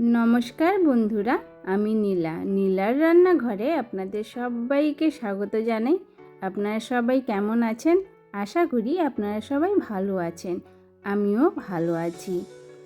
নমস্কার বন্ধুরা, আমি নীলা। নীলার রান্নাঘরে আপনাদের সবাইকে স্বাগত জানাই। আপনারা সবাই কেমন আছেন? আশা করি আপনারা সবাই ভালো আছেন। আমিও ভালো আছি।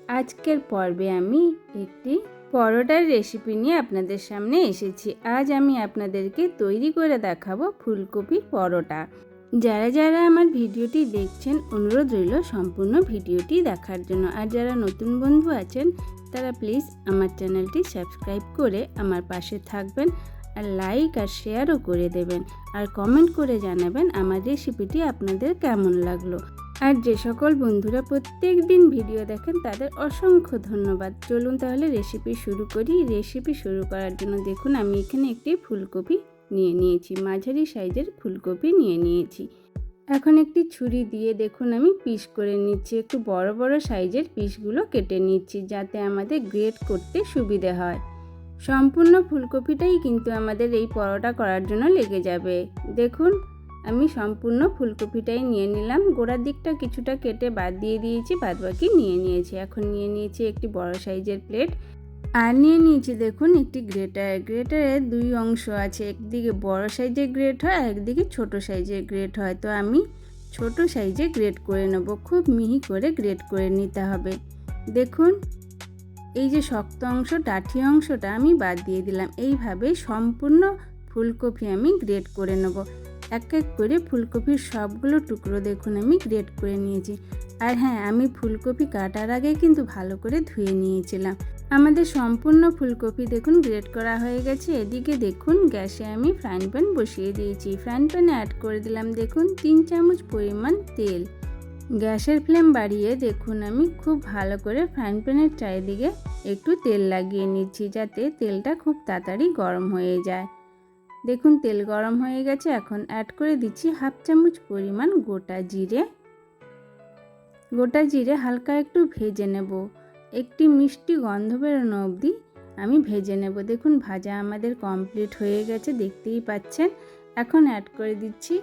আজকের পর্বে আমি একটি পরোটার রেসিপি নিয়ে আপনাদের সামনে এসেছি। আজ আমি আপনাদেরকে তৈরি করে দেখাবো ফুলকপি পরোটা। যারা যারা আমার ভিডিওটি দেখছেন, অনুরোধ রইল সম্পূর্ণ ভিডিওটি দেখার জন্য। আর যারা নতুন বন্ধু আছেন, তারা প্লিজ আমার চ্যানেলটি সাবস্ক্রাইব করে আমার পাশে থাকবেন আর লাইক আর শেয়ারও করে দেবেন। আর কমেন্ট করে জানাবেন আমার রেসিপিটি আপনাদের কেমন লাগল। আর যে সকল বন্ধুরা প্রত্যেক দিন ভিডিও দেখেন, তাদের অসংখ্য ধন্যবাদ। চলুন তাহলে রেসিপি শুরু করি। রেসিপি শুরু করার জন্য দেখুন, আমি এখানে একটি ফুলকপি নিয়ে নিয়েছি, মাঝারি সাইজের ফুলকপি নিয়ে নিয়েছি। এখন একটি ছুরি দিয়ে দেখুন আমি পিস করে নিচ্ছি, একটু বড় বড় সাইজের পিসগুলো কেটে নিচ্ছি যাতে আমাদের গ্রেট করতে সুবিধে হয়। সম্পূর্ণ ফুলকপিটাই কিন্তু আমাদের এই পরোটা করার জন্য লেগে যাবে। দেখুন, আমি সম্পূর্ণ ফুলকপিটাই নিয়ে নিলাম। গোড়ার দিকটা কিছুটা কেটে বাদ দিয়ে দিয়েছি বাদ বাকি নিয়ে নিয়েছি। এখন নিয়ে নিয়েছি একটি বড় সাইজের প্লেট। আর নিয়ে নিয়েছি দেখুন একটি গ্রেটার। গ্রেটারের দুই অংশ আছে, একদিকে বড় সাইজের গ্রেট হয় একদিকে ছোট সাইজের গ্রেট হয়। তো আমি ছোট সাইজে গ্রেট করে নেব, খুব মিহি করে গ্রেট করে নিতে হবে। দেখুন, এই যে শক্ত অংশ ডাঠি অংশটা আমি বাদ দিয়ে দিলাম। এইভাবে সম্পূর্ণ ফুলকপি আমি গ্রেট করে নেব। এক এক করে ফুলকপির সবগুলো টুকরো দেখুন আমি গ্রেট করে নিয়েছি। আর হ্যাঁ আমি ফুলকপি কাটার আগে কিন্তু ভালো করে ধুয়ে নিয়েছিলাম। আমাদের সম্পূর্ণ ফুলকপি দেখুন গ্রেট করা হয়ে গেছে। এদিকে দেখুন গ্যাসে আমি ফ্রাইং প্যান বসিয়ে দিয়েছি। ফ্রাইং প্যানে অ্যাড করে দিলাম দেখুন তিন চামচ পরিমাণ তেল। গ্যাসের ফ্লেম বাড়িয়ে দেখুন আমি খুব ভালো করে ফ্রাইং প্যানের চারিদিকে একটু তেল লাগিয়ে নিচ্ছি যাতে তেলটা খুব তাড়াতাড়ি গরম হয়ে যায়। দেখুন তেল গরম হয়ে গেছে। এখন অ্যাড করে দিচ্ছি হাফ চামচ পরিমাণ গোটা জিরে। গোটা জিরে হালকা একটু ভেজে নেব। একটি মিষ্টি গন্ধ বেরোনো অবধি আমি ভেজে নেব। দেখুন, ভাজা আমাদের কমপ্লিট হয়ে গেছে, দেখতেই পাচ্ছেন। এখন অ্যাড করে দিচ্ছি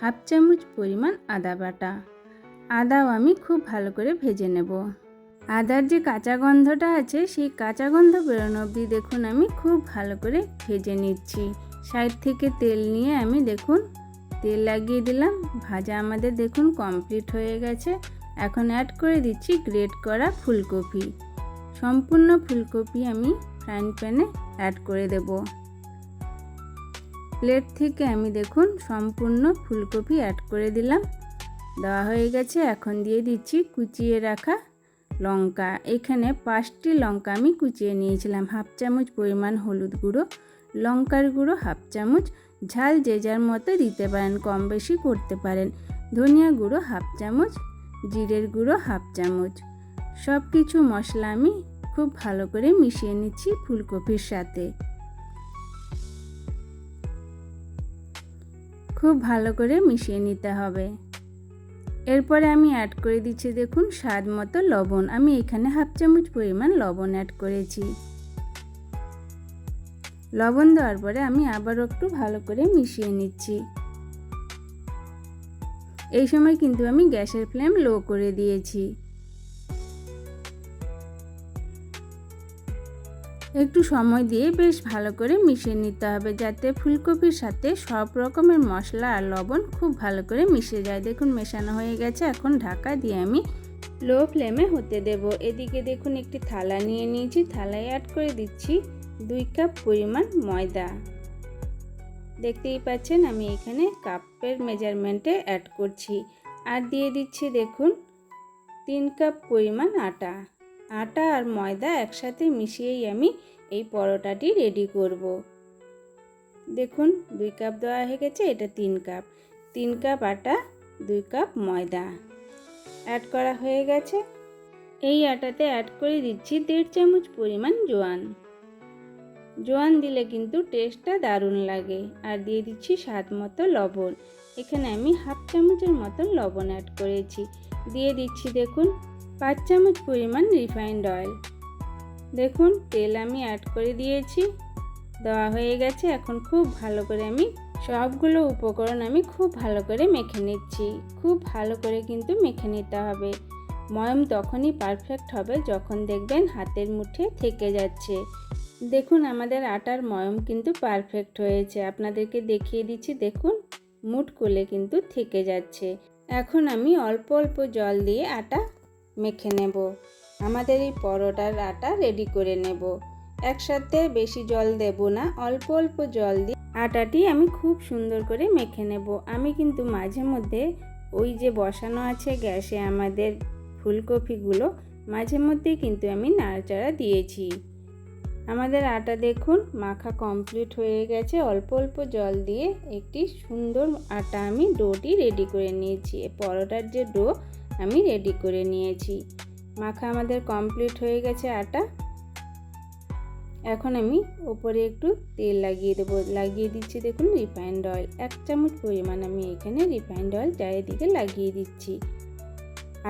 হাফ চামচ পরিমাণ আদা বাটা। আদাও আমি খুব ভালো করে ভেজে নেব। আদার যে কাঁচা গন্ধটা আছে, সেই কাঁচা গন্ধ বেরোনো অবধি দেখুন আমি খুব ভালো করে ভেজে নিচ্ছি। সাইড থেকে তেল নিয়ে আমি দেখুন, তেল লাগিয়ে দিলাম। ভাজা আমাদের দেখুন কমপ্লিট হয়ে গেছে। এখন অ্যাড করে দিচ্ছি গ্রেট করা ফুলকপি। সম্পূর্ণ ফুলকপি আমি ফ্রাইং প্যানে অ্যাড করে দেব। প্লেট থেকে আমি দেখুন সম্পূর্ণ ফুলকপি অ্যাড করে দিলাম। দেওয়া হয়ে গেছে, এখন দিয়ে দিচ্ছি কুচিয়ে রাখা লঙ্কা। এখানে পাঁচটি লঙ্কা আমি কুচিয়ে নিয়েছিলাম, হাফ চামচ পরিমাণ হলুদ গুঁড়ো, লঙ্কার গুঁড়ো হাফ চামচ। ঝাল যে যার মতো দিতে পারেন, কম বেশি করতে পারেন। ধনিয়া গুঁড়ো হাফ চামচ জিরের গুঁড়ো হাফ চামচ। সব কিছু মশলা আমি খুব ভালো করে মিশিয়ে নিচ্ছি ফুলকপির সাথে। খুব ভালো করে মিশিয়ে নিতে হবে। এরপরে আমি অ্যাড করে দিচ্ছি দেখুন স্বাদ মতো লবণ। আমি এখানে হাফ চামচ পরিমাণ লবণ অ্যাড করেছি। লবণ দেওয়ার পরে আমি আবারও একটু ভালো করে মিশিয়ে নিচ্ছি। এই সময় কিন্তু আমি গ্যাসের ফ্লেম লো করে দিয়েছি। একটু সময় দিয়ে বেশ ভালো করে মিশিয়ে নিতে হবে যাতে ফুলকপির সাথে সব রকমের মশলা আর লবণ খুব ভালো করে মিশে যায়। দেখুন, মেশানো হয়ে গেছে। এখন ঢাকা দিয়ে আমি লো ফ্লেমে হতে দেব। এদিকে দেখুন, একটি থালা নিয়ে নিয়েছি। থালায় অ্যাড করে দিচ্ছি দুই কাপ পরিমাণ ময়দা। দেখতেই পাচ্ছেন আমি এখানে কাপের মেজারমেন্টে অ্যাড করছি। আর দিয়ে দিচ্ছি দেখুন, তিন কাপ পরিমাণ আটা। আটা আর ময়দা একসাথে মিশিয়েই আমি এই পরোটাটি রেডি করব। দেখুন, দুই কাপ দেওয়া হয়ে গেছে, এটা তিন কাপ। তিন কাপ আটা, দুই কাপ ময়দা। অ্যাড করা হয়ে গেছে। এই আটাতে অ্যাড করে দিচ্ছি দেড় চামচ পরিমাণ জোয়ান। জোয়ান দিলে কিন্তু টেস্টটা দারুণ লাগে। আর দিয়ে দিচ্ছি স্বাদ মতো লবণ। এখানে আমি হাফ চামচের মতন লবণ অ্যাড করেছি। দিয়ে দিচ্ছি দেখুন পাঁচ চামচ পরিমাণ রিফাইন্ড অয়েল দেখুন তেল আমি অ্যাড করে দিয়েছি। দেওয়া হয়ে গেছে। এখন খুব ভালো করে আমি সবগুলো উপকরণ আমি খুব ভালো করে মেখে নিচ্ছি। খুব ভালো করে কিন্তু মেখে নিতে হবে। ময়ম তখনই পারফেক্ট হবে যখন দেখবেন হাতের মুঠে থেকে যাচ্ছে। দেখুন, আমাদের আটার ময়ম কিন্তু পারফেক্ট হয়েছে। আপনাদেরকে দেখিয়ে দিচ্ছি, দেখুন, মুঠ করলে কিন্তু থেকে যাচ্ছে। এখন আমি অল্প অল্প জল দিয়ে আটা মেখে নেব। আমাদের এই পরোটার আটা রেডি করে নেব। একসাথে বেশি জল দেব না, অল্প অল্প জল দিয়ে আটাটি আমি খুব সুন্দর করে মেখে নেব। আমি কিন্তু মাঝে মধ্যে ওই যে বসানো আছে গ্যাসে আমাদের ফুলকপিগুলো মাঝে মধ্যেই কিন্তু আমি নাড়াচাড়া দিয়েছি। আমাদের আটা দেখুন, মাখা কমপ্লিট হয়ে গেছে। অল্প অল্প জল দিয়ে একটি সুন্দর আটা আমি ডোটি রেডি করে নিয়েছি। পরোটার যে ডো আমি রেডি করে নিয়েছি। মাখা আমাদের কমপ্লিট হয়ে গেছে আটা। এখন আমি ওপরে একটু তেল লাগিয়ে দেবো। লাগিয়ে দিচ্ছি দেখুন রিফাইন্ড অয়েল এক চামচ পরিমাণ আমি এখানে রিফাইন্ড অয়েল চারিদিকে লাগিয়ে দিচ্ছি।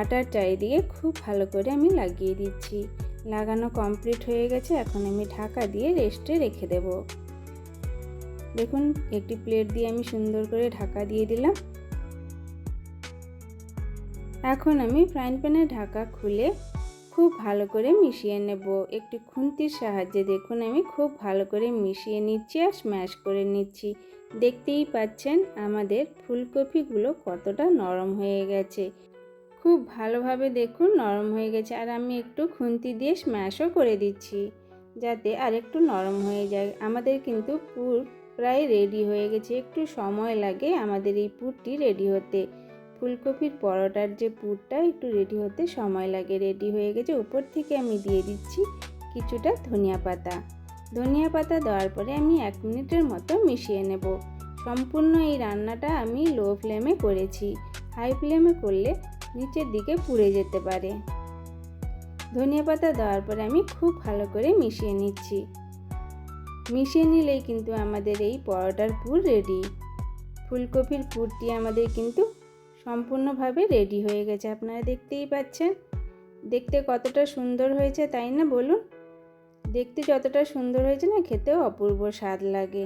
আটার চারিদিকে খুব ভালো করে আমি লাগিয়ে দিচ্ছি। লাগানো কমপ্লিট হয়ে গেছে, এখন আমি ঢাকা দিয়ে রেস্টে রেখে দেব। দেখুন, একটি প্লেট দিয়ে আমি সুন্দর করে ঢাকা দিয়ে দিলাম। এখন আমি ফ্রাইং প্যানে ঢাকা খুলে খুব ভালো করে মিশিয়ে নেব। একটি খুন্তির সাহায্যে দেখুন, আমি খুব ভালো করে মিশিয়ে নিচ্ছি আর স্ম্যাশ করে নিচ্ছি। দেখতেই পাচ্ছেন, আমাদের ফুলকপিগুলো কতটা নরম হয়ে গেছে। খুব ভালোভাবে দেখুন, নরম হয়ে গেছে। আর আমি একটু খুন্তি দিয়ে স্ম্যাশও করে দিচ্ছি, যাতে আর একটু নরম হয়ে যায়। আমাদের কিন্তু পুর প্রায় রেডি হয়ে গেছে। একটু সময় লাগে আমাদের এই পুরটি রেডি হতে। ফুলকপির পরোটার যে পুরটা একটু রেডি হতে সময় লাগে। রেডি হয়ে গেছে। উপর থেকে আমি দিয়ে দিচ্ছি কিছুটা ধনিয়া পাতা। ধনিয়া পাতা দেওয়ার পরে আমি এক মিনিটের মতো মিশিয়ে নেব। সম্পূর্ণ এই রান্নাটা আমি লো ফ্লেমে করেছি। হাই ফ্লেমে করলে নিচের দিকে পুড়ে যেতে পারে। ধনিয়া পাতা দেওয়ার পরে আমি খুব ভালো করে মিশিয়ে নিচ্ছি। মিশিয়ে নিলেই কিন্তু আমাদের এই পরোটার পুর রেডি ফুলকপির পুরটি আমাদের কিন্তু সম্পূর্ণভাবে রেডি হয়ে গেছে, আপনারা দেখতেই পাচ্ছেন। দেখতে কতটা সুন্দর হয়েছে, তাই না? বলুন। দেখতে যতটা সুন্দর হয়েছে না, খেতেও অপূর্ব স্বাদ লাগে।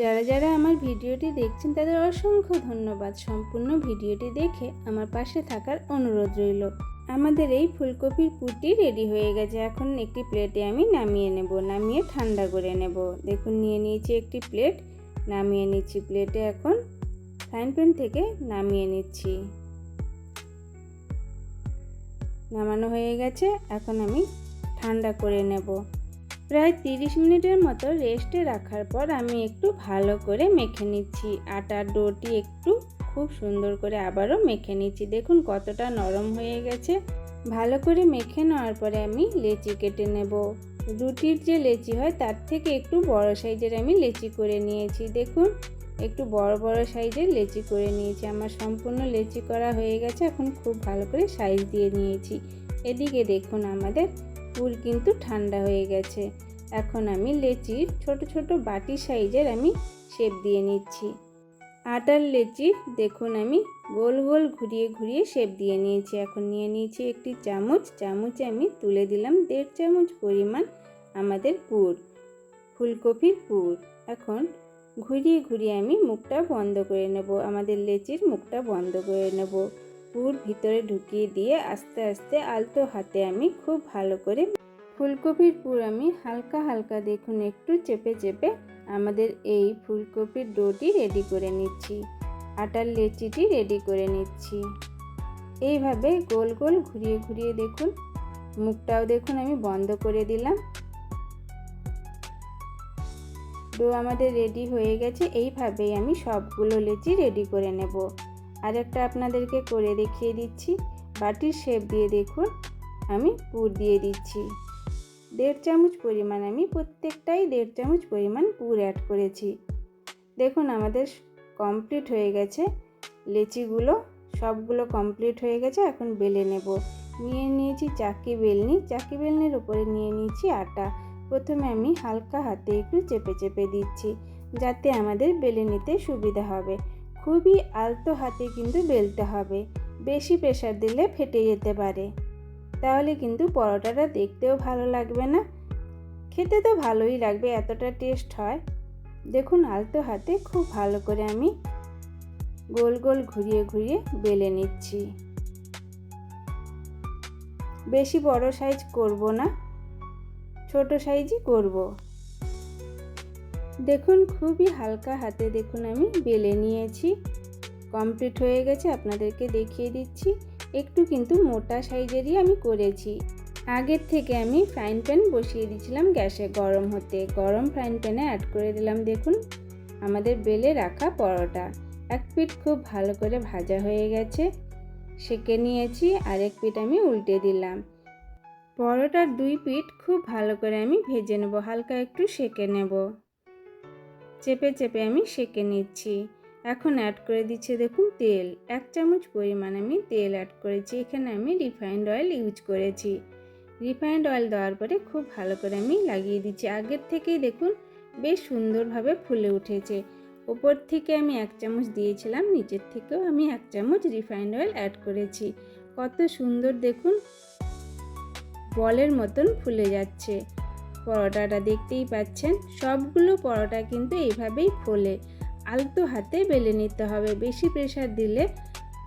যারা যারা আমার ভিডিওটি দেখছেন, তাদের অসংখ্য ধন্যবাদ। সম্পূর্ণ ভিডিওটি দেখে আমার পাশে থাকার অনুরোধ রইল। আমাদের এই ফুলকপির পুটি রেডি হয়ে গেছে। এখন একটি প্লেটে আমি নামিয়ে নেব। নামিয়ে ঠান্ডা করে নেব। দেখুন, নিয়ে নিয়েছি একটি প্লেট। নামিয়ে নিচ্ছি প্লেটে এখন ফ্রাইং প্যান থেকে নামিয়ে নিচ্ছি। নামানো হয়ে গেছে। এখন আমি ঠান্ডা করে নেব। প্রায় তিরিশ মিনিটের মতো রেস্টে রাখার পর আমি একটু ভালো করে মেখে নিচ্ছি। আটার ডোটি একটু খুব সুন্দর করে আবারও মেখে নিচ্ছি। দেখুন কতটা নরম হয়ে গেছে। ভালো করে মেখে নেওয়ার পরে আমি লেচি কেটে নেব। রুটির যে লেচি হয় তার থেকে একটু বড় সাইজের আমি লেচি করে নিয়েছি। দেখুন, একটু বড় বড় সাইজের লেচি করে নিয়েছি। আমার সম্পূর্ণ লেচি করা হয়ে গেছে। এখন খুব ভালো করে সাইজ দিয়ে নিয়েছি। এদিকে দেখুন আমাদের পুর কিন্তু ঠান্ডা হয়ে গেছে। এখন আমি লেচির ছোট ছোট বাটি সাইজের আমি শেপ দিয়ে নিচ্ছি। আটার লেচি দেখুন আমি গোল গোল ঘুরিয়ে ঘুরিয়ে শেপ দিয়ে নিয়েছি। এখন নিয়ে নিয়েছি একটি চামচ। চামচে আমি তুলে দিলাম দেড় চামচ পরিমাণ আমাদের পুর ফুলকপির পুর এখন ঘুরিয়ে ঘুরিয়ে আমি মুখটা বন্ধ করে নেব। আমাদের লেচির মুখটা বন্ধ করে নেব। পুর ভিতরে ঢুকিয়ে দিয়ে আস্তে আস্তে আলতো হাতে আমি খুব ভালো করে ফুলকপির পুর আমি হালকা হালকা দেখুন একটু চেপে চেপে আমাদের এই ফুলকপির ডোটি রেডি করে নিচ্ছি। আটার লেচিটি রেডি করে নিচ্ছি। এইভাবে গোল গোল ঘুরিয়ে ঘুরিয়ে দেখুন। মুখটাও দেখুন আমি বন্ধ করে দিলাম। ডো আমাদের রেডি হয়ে গেছে। এইভাবেই আমি সবগুলো লেচি রেডি করে নেব। আরেকটা আপনাদেরকে করে দেখিয়ে দিচ্ছি। বাটির শেপ দিয়ে দেখুন, আমি পুর দিয়ে দিচ্ছি। দেড় চামচ পরিমাণ আমি প্রত্যেকটাই দেড় চামচ পরিমাণ পুর অ্যাড করেছি। দেখুন, আমাদের কমপ্লিট হয়ে গেছে। লেচিগুলো সবগুলো কমপ্লিট হয়ে গেছে, এখন বেলে নেব। নিয়ে নিয়েছি চাকি বেলনি। চাকি বেলনির উপরে নিয়ে নিয়েছি আটা। প্রথমে আমি হালকা হাতে একটু চেপে চেপে দিচ্ছি, যাতে আমাদের বেলে নিতে সুবিধা হবে। খুবই আলতো হাতে কিন্তু বেলতে হবে। বেশি প্রেশার দিলে ফেটে যেতে পারে। তাহলে কিন্তু পরোটাটা দেখতেও ভালো লাগবে না। খেতে তো ভালোই লাগবে, এতটা টেস্ট হয়। দেখুন, আলতো হাতে খুব ভালো করে আমি গোল গোল ঘুরিয়ে ঘুরিয়ে বেলে নিচ্ছি। বেশি বড় সাইজ করব না, ছোট সাইজই করব। দেখুন, খুবই হালকা হাতে দেখুন আমি বেলে নিয়েছি। কমপ্লিট হয়ে গেছে, আপনাদেরকে দেখিয়ে দিচ্ছি। একটু কিন্তু মোটা সাইজেরই আমি করেছি। আগের থেকে আমি ফ্রাইং প্যান বসিয়ে দিয়েছিলাম গ্যাসে গরম হতে। গরম ফ্রাইং প্যানে অ্যাড করে দিলাম, দেখুন, আমাদের বেলে রাখা পরোটা। এক পিঠ খুব ভালো করে ভাজা হয়ে গেছে। সেকে নিয়েছি, আরেক পিঠ আমি উল্টে দিলাম। পরোটার দুই পিঠ খুব ভালো করে আমি ভেজে নেব, হালকা একটু সেকে নেব। চেপে চেপে আমি সেকে নিচ্ছি। এখন অ্যাড করে দিচ্ছি দেখুন তেল। এক চামচ পরিমাণ আমি তেল অ্যাড করেছি। এখানে আমি রিফাইন্ড অয়েল ইউজ করেছি। রিফাইন্ড অয়েল দেওয়ার পরে খুব ভালো করে আমি লাগিয়ে দিচ্ছি। আগের থেকেই দেখুন বেশ সুন্দরভাবে ফুলে উঠেছে। ওপর থেকে আমি এক চামচ দিয়েছিলাম, নিচের থেকেও আমি এক চামচ রিফাইন্ড অয়েল অ্যাড করেছি। কত সুন্দর দেখুন, বলের মতন ফুলে যাচ্ছে। পরোটাটা দেখতেই পাচ্ছেন। সবগুলো পরোটা কিন্তু এইভাবেই ফোলে। আলতো হাতে বেলে নিতে হবে। বেশি প্রেশার দিলে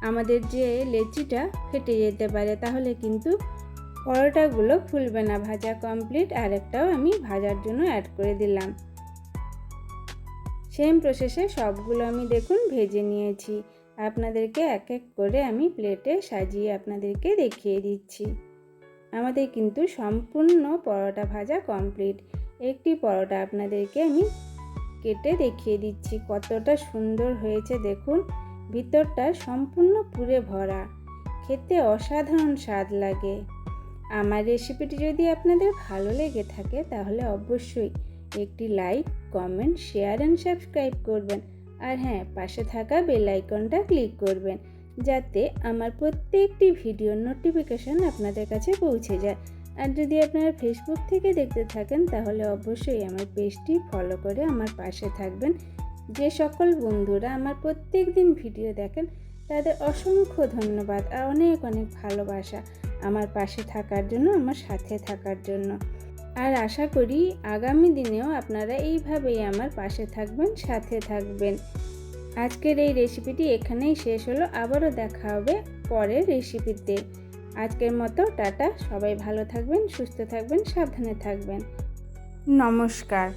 আমাদের যে লেচিটা ফেটে যেতে পারে, তাহলে কিন্তু পরোটাগুলো ফুলবে না। ভাজা কমপ্লিট আর একটাও আমি ভাজার জন্য অ্যাড করে দিলাম। সেম প্রসেসে সবগুলো আমি দেখুন ভেজে নিয়েছি। আপনাদেরকে এক এক করে আমি প্লেটে সাজিয়ে আপনাদেরকে দেখিয়ে দিচ্ছি। আমাদের কিন্তু সম্পূর্ণ পরোটা ভাজা কমপ্লিট একটি পরোটা আপনাদেরকে আমি কেটে দেখিয়ে দিচ্ছি, কতটা সুন্দর হয়েছে দেখুন। ভিতরটা সম্পূর্ণ পুরে ভরা, খেতে অসাধারণ স্বাদ লাগে। আমার রেসিপিটি যদি আপনাদের ভালো লেগে থাকে তাহলে অবশ্যই একটি like comment share and subscribe করবেন। আর হ্যাঁ পাশে থাকা বেল আইকনটা ক্লিক করবেন। যাতে আমার প্রত্যেকটি ভিডিওর নোটিফিকেশান আপনাদের কাছে পৌঁছে যায়। আর যদি আপনারা ফেসবুক থেকে দেখতে থাকেন, তাহলে অবশ্যই আমার পেজটি ফলো করে আমার পাশে থাকবেন। যে সকল বন্ধুরা আমার প্রত্যেক দিন ভিডিও দেখেন, তাদের অসংখ্য ধন্যবাদ আর অনেক অনেক ভালোবাসা আমার পাশে থাকার জন্য, আমার সাথে থাকার জন্য। আর আশা করি আগামী দিনেও আপনারা এইভাবেই আমার পাশে থাকবেন, সাথে থাকবেন। আজকের এই রেসিপিটি এখানেই শেষ হলো। আবারও দেখা হবে পরের রেসিপিতে আজকের মতো টাটা। সবাই ভালো থাকবেন, সুস্থ থাকবেন, সাবধানে থাকবেন। নমস্কার।